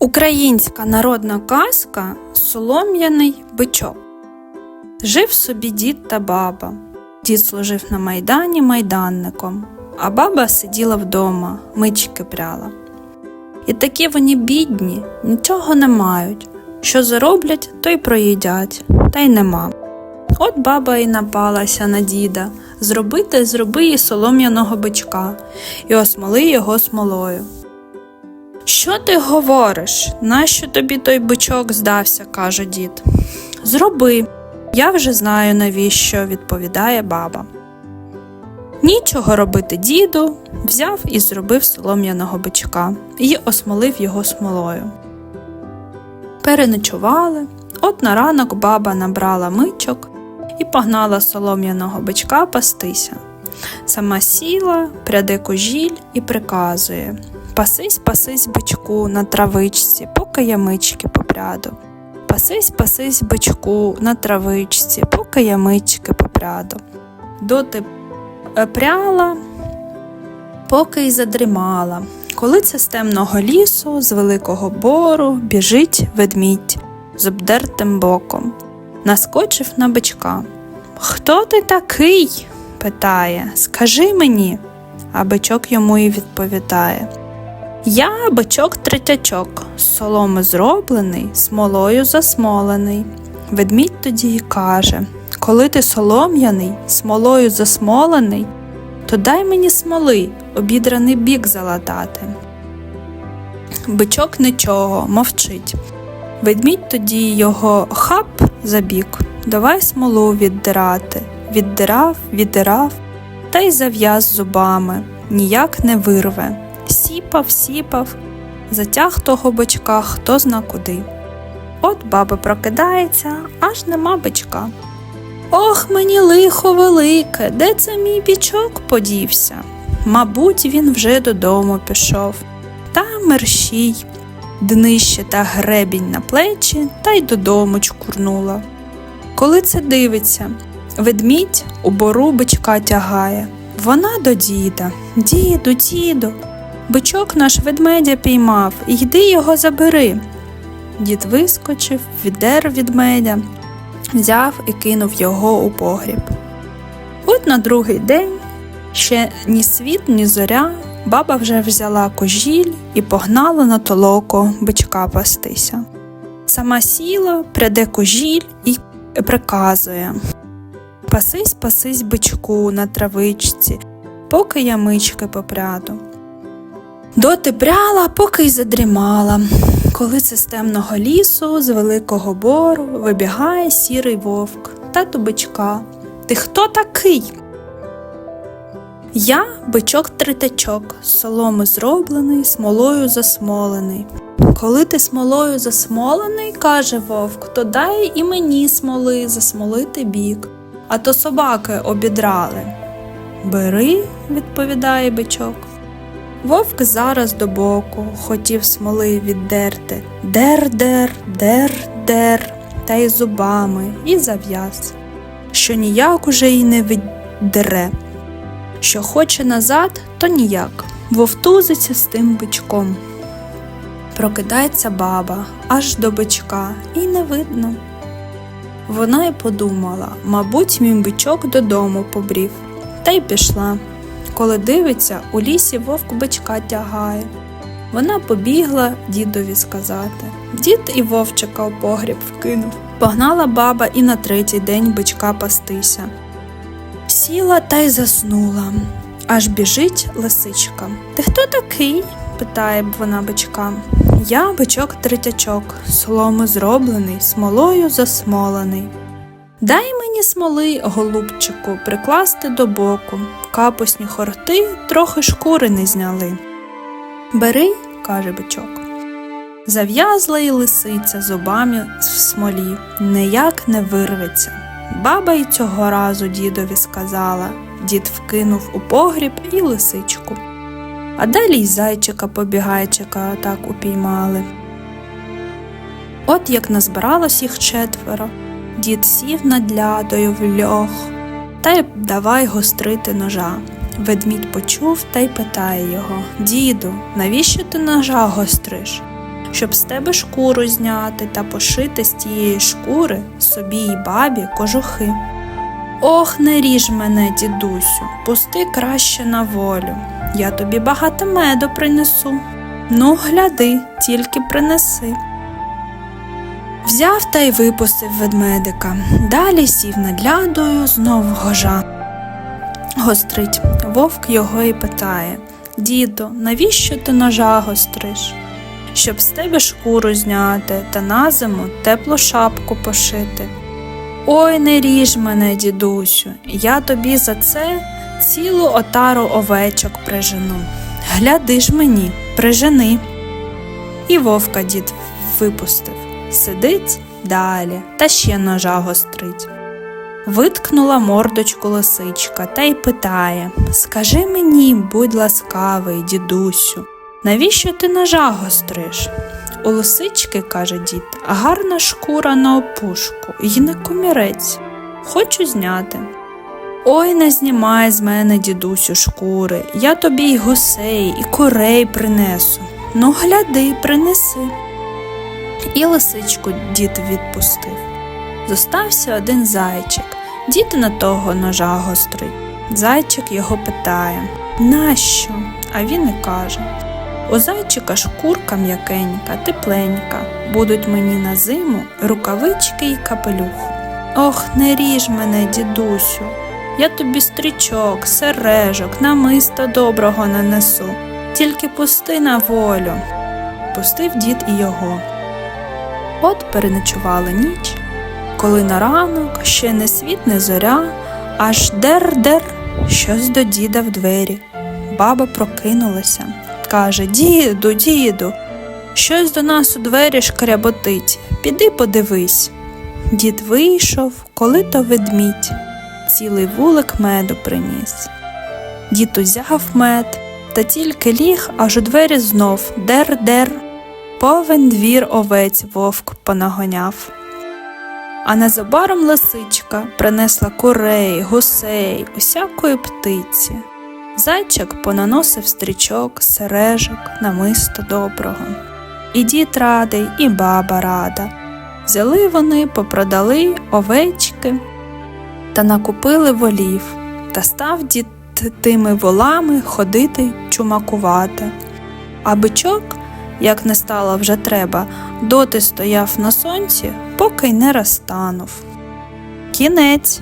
Українська народна казка Солом'яний бичок. Жив собі дід та баба. Дід служив на майдані майданником, а баба сиділа вдома, мички пряла. І такі вони бідні, нічого не мають. Що зароблять, то й проїдять, та й нема. От баба і напалася на діда зробити зроби їй солом'яного бичка і осмоли його смолою. Що ти говориш? Нащо тобі той бичок здався? каже дід. Зроби, я вже знаю навіщо, відповідає баба. Нічого робити діду, взяв і зробив солом'яного бичка і осмолив його смолою. Переночували, от на ранок баба набрала мичок і погнала солом'яного бичка пастися. Сама сіла, пряде кожіль і приказує Пасись, пасись, бичку на травичці, поки я попряду. Пасись, пасись, бичку на травичці, поки я попряду. Доти е, пряла, поки й задрімала. Коли це з темного лісу, з великого бору біжить ведмідь з обдертим боком, наскочив на бичка. Хто ти такий? питає. Скажи мені. А бичок йому і відповідає. Я бичок третячок, з соломи зроблений, смолою засмолений. Ведмідь тоді й каже Коли ти солом'яний, смолою засмолений, то дай мені смоли, обідраний бік залатати. Бичок нічого, мовчить. Ведмідь тоді його хап за бік, давай смолу віддирати. Віддирав, віддирав, та й зав'яз зубами, ніяк не вирве сіпав, сіпав, затяг того бичка хто зна куди. От баба прокидається, аж нема бичка. Ох, мені лихо велике, де це мій бічок подівся? Мабуть, він вже додому пішов. Та мерщій, днище та гребінь на плечі та й додому чкурнула. Коли це дивиться, ведмідь у бору бичка тягає. Вона до діда. Діду, діду, Бичок наш ведмедя піймав, йди його забери. Дід вискочив, віддер ведмедя, взяв і кинув його у погріб. От на другий день ще ні світ, ні зоря, баба вже взяла кожіль і погнала на толоко бичка пастися. Сама сіла, пряде кожіль і приказує Пасись, пасись бичку на травичці, поки я мички попряду. Доти пряла, поки й задрімала. Коли це з темного лісу, з великого бору вибігає сірий вовк та бичка. Ти хто такий? Я бичок тритачок, з соломи зроблений, смолою засмолений. Коли ти смолою засмолений, каже вовк, то дай і мені смоли засмолити бік, а то собаки обідрали. Бери, відповідає бичок. Вовк зараз до боку хотів смоли віддерти дер-дер, дер-дер, та й зубами і зав'яз, що ніяк уже й не віддере. Що хоче назад, то ніяк вовтузиться з тим бичком. Прокидається баба аж до бичка, і не видно. Вона й подумала мабуть, мій бичок додому побрів, та й пішла. Коли дивиться, у лісі вовк бичка тягає. Вона побігла дідові сказати. Дід і вовчика у погріб вкинув. Погнала баба і на третій день бичка пастися. Сіла та й заснула. Аж біжить лисичка. Ти хто такий? питає вона бичка. Я бичок третячок, соломи зроблений, смолою засмолений. Дай мені смоли, голубчику, прикласти до боку. Капусні хорти трохи шкури не зняли. Бери, каже бичок. Зав'язла й лисиця зубами в смолі, ніяк не вирветься. Баба й цього разу дідові сказала дід вкинув у погріб і лисичку. А далі й зайчика побігайчика так упіймали. От як назбиралось їх четверо. Дід сів над лядою в льох, та й давай гострити ножа. Ведмідь почув та й питає його Діду, навіщо ти ножа гостриш? щоб з тебе шкуру зняти та пошити з тієї шкури собі й бабі кожухи. Ох, не ріж мене, дідусю, пусти краще на волю. Я тобі багато меду принесу. Ну, гляди, тільки принеси. Взяв та й випустив ведмедика. Далі сів над лядою, знов гожа. Гострить. Вовк його і питає Діду, навіщо ти ножа гостриш? Щоб з тебе шкуру зняти та на зиму теплу шапку пошити. Ой, не ріж мене, дідусю, я тобі за це цілу отару овечок прижену. Гляди ж мені, прижени. І вовка дід випустив. Сидить далі та ще ножа гострить. Виткнула мордочку лисичка та й питає Скажи мені, будь ласкавий, дідусю, навіщо ти ножа гостриш? У лисички, каже дід, гарна шкура на опушку, і не комірець. Хочу зняти. Ой, не знімай з мене, дідусю, шкури, я тобі й гусей, і курей принесу. Ну, гляди, принеси. І лисичку дід відпустив. Зостався один зайчик. Дід на того ножа гострий. Зайчик його питає Нащо? А він і каже У зайчика шкурка м'якенька, тепленька, будуть мені на зиму рукавички й капелюх. Ох, не ріж мене, дідусю, я тобі стрічок, сережок, намиста доброго нанесу, тільки пусти на волю. Пустив дід і його. От переночували ніч, коли на ранок ще не світ, не зоря, аж дер-дер щось до діда в двері. Баба прокинулася, каже Діду, діду, щось до нас у двері шкряботить. Піди подивись. Дід вийшов, коли то ведмідь, цілий вулик меду приніс. Дід узяв мед, та тільки ліг, аж у двері знов дер-дер. Повен двір овець вовк понагоняв. А незабаром лисичка принесла курей, гусей, усякої птиці. Зайчик понаносив стрічок, сережок, намисто доброго. І дід радий, і баба рада. Взяли вони, попродали овечки та накупили волів, та став дід тими волами ходити чумакувати. А бичок як не стало вже треба, доти стояв на сонці, поки й не розтанув. Кінець.